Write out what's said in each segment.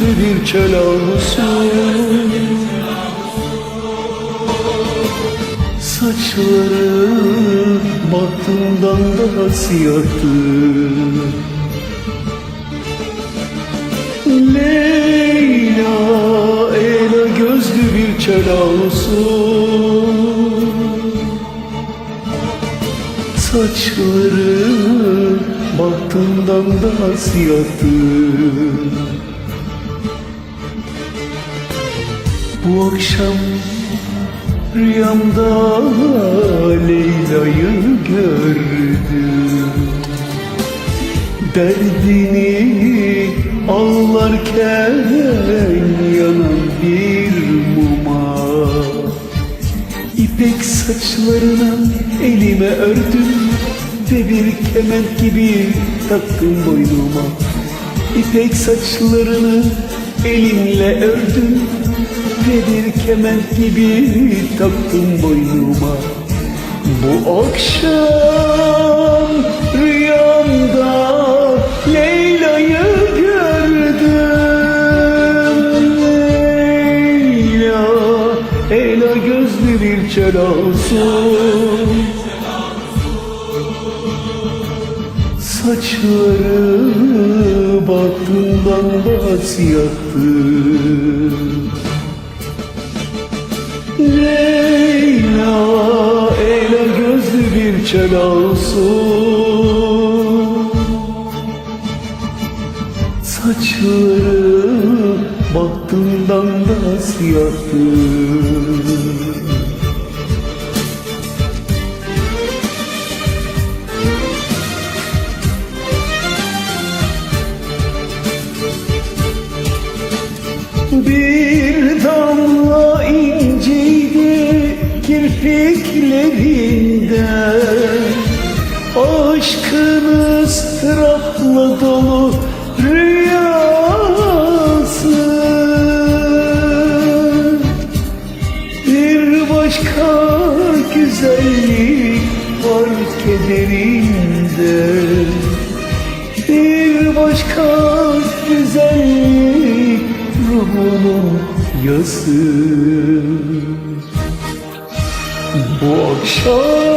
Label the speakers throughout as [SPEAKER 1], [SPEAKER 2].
[SPEAKER 1] bir olsun Saçları baktığımdan daha siyahtı Leyla, Ela gözlü bir olsun. Saçları baktığımdan daha siyahtı Bu akşam rüyamda Leyla'yı gördüm. Derdini ağlarken yanan bir muma. İpek saçlarına elime ördüm Ve bir kement gibi taktım boynuma. İpek saçlarını elimle ördüm Ve bir kement gibi taktım boynuma. Bu akşam rüyamda Leyla'yı gördüm. Leyla, Ela gözlü bir çöl olsun. Saçları baktığımdan daha siyahtı çöl olsun. Saçları baktığımdan daha siyahtı. Bir damla inciydi kirpiklerinde Aşkın ıstırapla dolu rüyası. Bir başka güzellik var kederinde. Bir başka güzellik ruhunun yası Bu akşam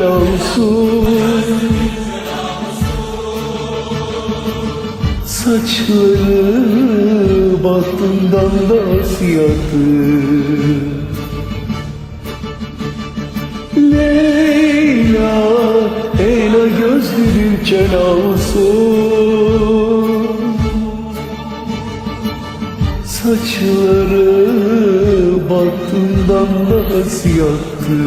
[SPEAKER 1] olsun. Saçları baktığımdan da siyahtı Leyla, Ela gözlü bir çöl olsun. Saçları baktığımdan da siyahtı